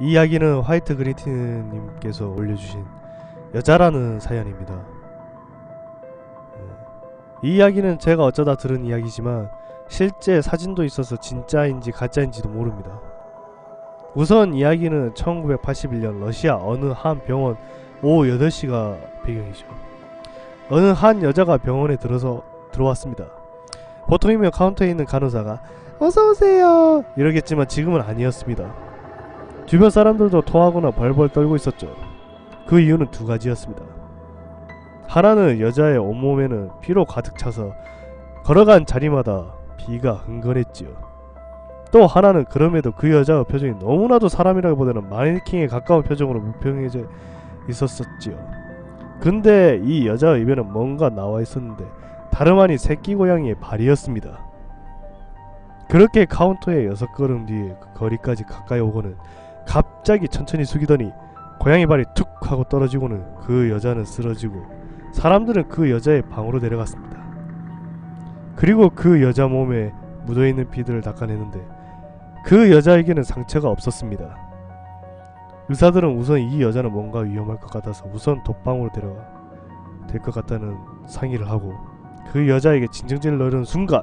이 이야기는 화이트 그리티님께서 올려주신 여자라는 사연입니다. 네. 이 이야기는 제가 어쩌다 들은 이야기지만 실제 사진도 있어서 진짜인지 가짜인지도 모릅니다. 우선 이야기는 1981년 러시아 어느 한 병원 오후 8시가 배경이죠. 어느 한 여자가 병원에 들어서 들어왔습니다. 보통이면 카운터에 있는 간호사가 어서 오세요 이러겠지만 지금은 아니었습니다. 주변 사람들도 토하거나 벌벌 떨고 있었죠. 그 이유는 두 가지였습니다. 하나는 여자의 온몸에는 피로 가득 차서 걸어간 자리마다 비가 흥건했지요. 또 하나는 그럼에도 그 여자의 표정이 너무나도 사람이라기보다는 마네킹에 가까운 표정으로 무평해져 있었었지요. 근데 이 여자의 입에는 뭔가 나와 있었는데 다름 아닌 새끼 고양이의 발이었습니다. 그렇게 카운터에 여섯 걸음 뒤에 그 거리까지 가까이 오고는 갑자기 천천히 숙이더니 고양이 발이 툭 하고 떨어지고는 그 여자는 쓰러지고 사람들은 그 여자의 방으로 내려갔습니다. 그리고 그 여자 몸에 묻어있는 피들을 닦아내는데 그 여자에게는 상처가 없었습니다. 의사들은 우선 이 여자는 뭔가 위험할 것 같아서 우선 독방으로 데려가 될 것 같다는 상의를 하고 그 여자에게 진정제를 넣으려는 순간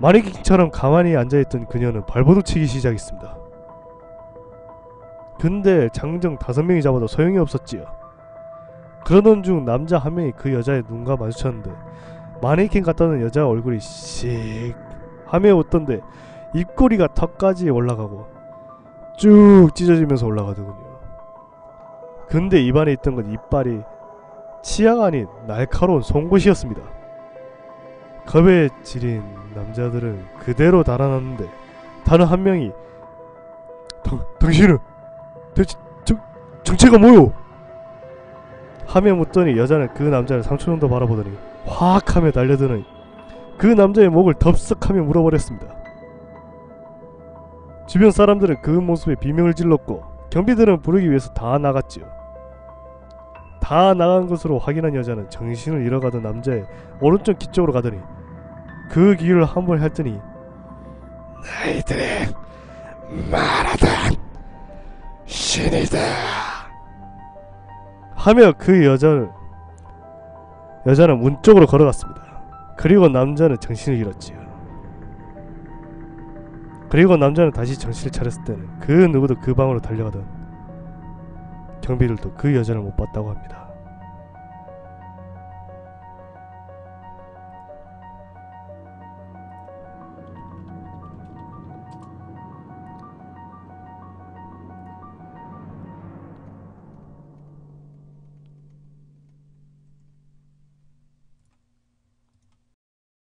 마네킹처럼 가만히 앉아있던 그녀는 발버둥 치기 시작했습니다. 근데 장정 다섯 명이 잡아도 소용이 없었지요. 그러던 중 남자 한 명이 그 여자의 눈과 마주쳤는데 마네킹 같다는 여자 얼굴이 씩 하며 웃던데 입꼬리가 턱까지 올라가고 쭉 찢어지면서 올라가더군요. 근데 입안에 있던 건 이빨이 치아가 아닌 날카로운 송곳이었습니다. 겁에 지린 남자들은 그대로 달아났는데 다른 한 명이 당, 당신은 대체 정, 정체가 뭐요? 하며 묻더니 여자는 그 남자를 3초 정도 바라보더니 확 하며 달려드는 그 남자의 목을 덥석하며 물어버렸습니다. 주변 사람들은 그 모습에 비명을 질렀고 경비들은 부르기 위해서 다 나갔지요. 다 나간 것으로 확인한 여자는 정신을 잃어가던 남자의 오른쪽 귀 쪽으로 가더니 그 귀를 한 번 핥더니 너희들은 말하던 신이다. 하며 그 여자를 여자는 문 쪽으로 걸어갔습니다. 그리고 남자는 정신을 잃었지요. 그리고 남자는 다시 정신을 차렸을 때는 그 누구도 그 방으로 달려가던 경비들도 그 여자를 못 봤다고 합니다.